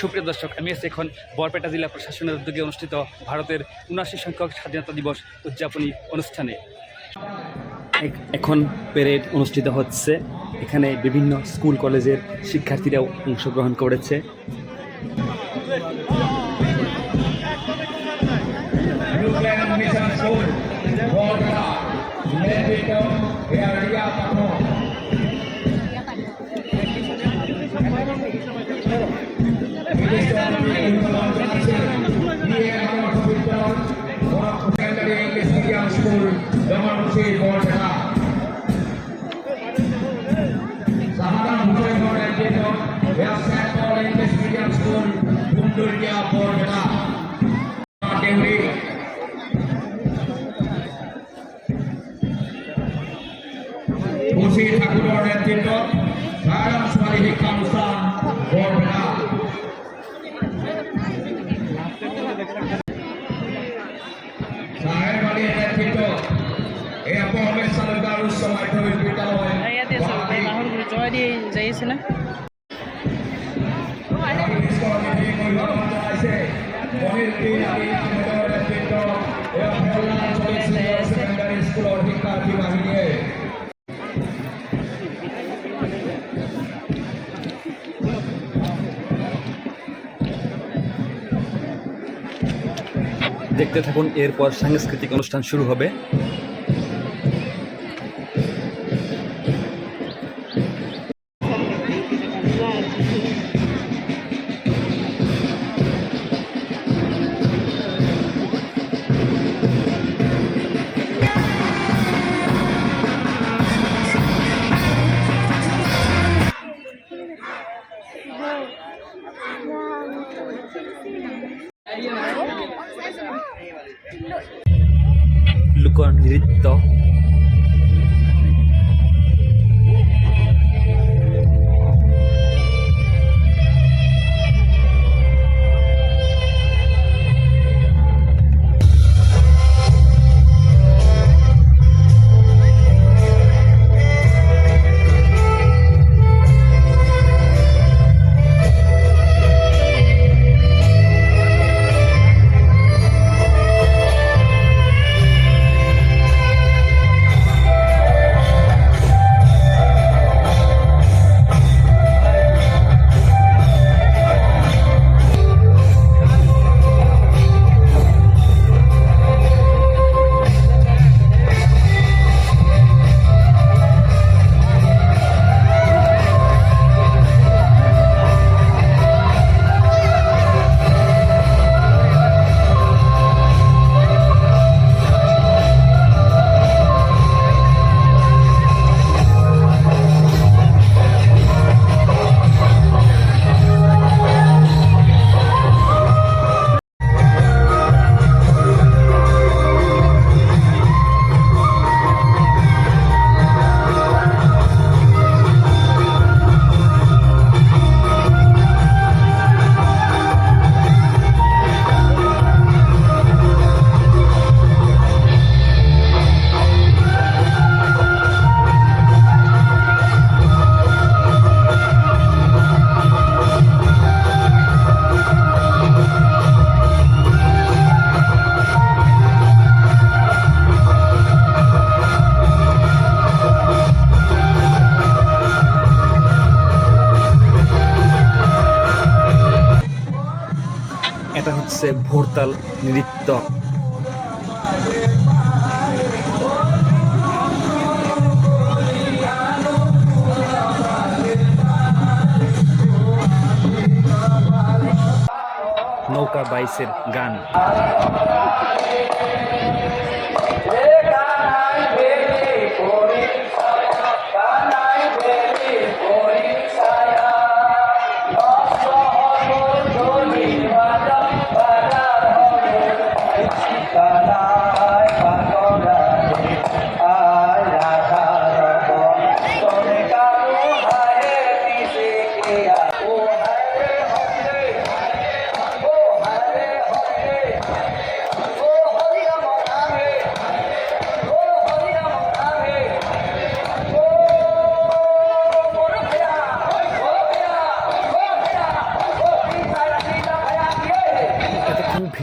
সুপ্রিয় দর্শক, আমি আছি এখন বরপেটা জেলা প্রশাসনের উদ্যোগে অনুষ্ঠিত ভারতের উনআশি সংখ্যক স্বাধীনতা দিবস উদযাপনী অনুষ্ঠানে। এখ- এখন প্যারেড অনুষ্ঠিত হচ্ছে। এখানে বিভিন্ন স্কুল কলেজের শিক্ষার্থীরাও অংশগ্রহণ করেছে। Damanusi, Volta. Saharan Bhutan Medito, West English Medium School, Bunduria, Volta. Dewi. খুশি ঠাকুরের নেতৃত্ব সায়ন সমাধি শিক্ষানুষ্ঠান বৰপেটা চাহেব আলীৰ নেতৃত্ব চালুকা উচ্চ মাধ্যমিক বিদ্যালয় ইয়াতে আছে এই মাহৰ জয় না দেখতে থাকুন এরপর সাংস্কৃতিক অনুষ্ঠান শুরু হবে। con grito এটা হচ্ছে ভোরতাল নৃত্য। নৌকা বাইসের গান।